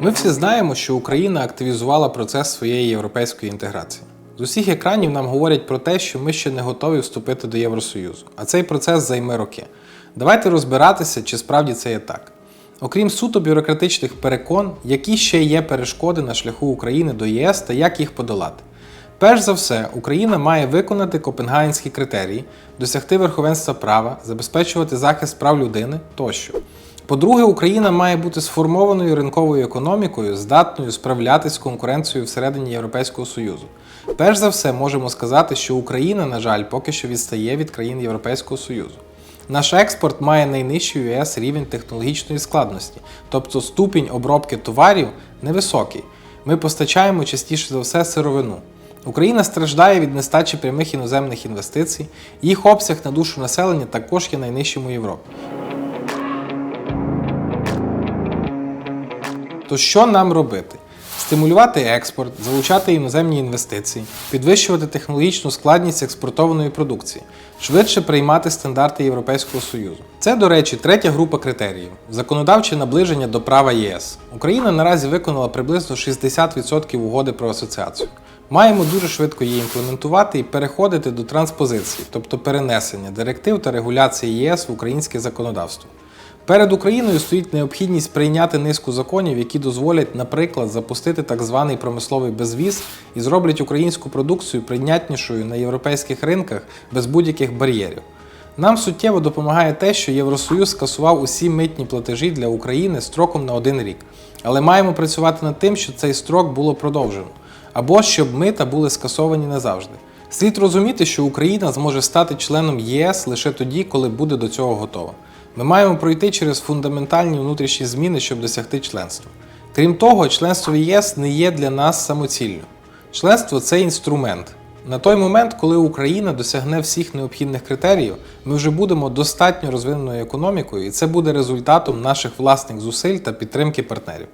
Ми всі знаємо, що Україна активізувала процес своєї європейської інтеграції. З усіх екранів нам говорять про те, що ми ще не готові вступити до Євросоюзу, а цей процес займе роки. Давайте розбиратися, чи справді це є так. Окрім суто бюрократичних перекон, які ще є перешкоди на шляху України до ЄС та як їх подолати. Перш за все, Україна має виконати копенгагенські критерії, досягти верховенства права, забезпечувати захист прав людини тощо. По-друге, Україна має бути сформованою ринковою економікою, здатною справлятись з конкуренцією всередині Європейського Союзу. Перш за все, можемо сказати, що Україна, на жаль, поки що відстає від країн Європейського Союзу. Наш експорт має найнижчий ЄС рівень технологічної складності, тобто ступінь обробки товарів невисокий. Ми постачаємо частіше за все сировину. Україна страждає від нестачі прямих іноземних інвестицій, їх обсяг на душу населення також є найнижчим у Європі. То що нам робити? Стимулювати експорт, залучати іноземні інвестиції, підвищувати технологічну складність експортованої продукції, швидше приймати стандарти Європейського Союзу. Це, до речі, третя група критеріїв законодавче наближення до права ЄС. Україна наразі виконала приблизно 60% угоди про асоціацію. Маємо дуже швидко її імплементувати і переходити до транспозиції, тобто перенесення директив та регуляції ЄС в українське законодавство. Перед Україною стоїть необхідність прийняти низку законів, які дозволять, наприклад, запустити так званий промисловий безвіз і зроблять українську продукцію прийнятнішою на європейських ринках без будь-яких бар'єрів. Нам суттєво допомагає те, що Євросоюз скасував усі митні платежі для України строком на один рік. Але маємо працювати над тим, щоб цей строк було продовжено, або щоб мита були скасовані назавжди. Слід розуміти, що Україна зможе стати членом ЄС лише тоді, коли буде до цього готова. Ми маємо пройти через фундаментальні внутрішні зміни, щоб досягти членства. Крім того, членство в ЄС не є для нас самоціллю. Членство це інструмент. На той момент, коли Україна досягне всіх необхідних критеріїв, ми вже будемо достатньо розвиненою економікою, і це буде результатом наших власних зусиль та підтримки партнерів.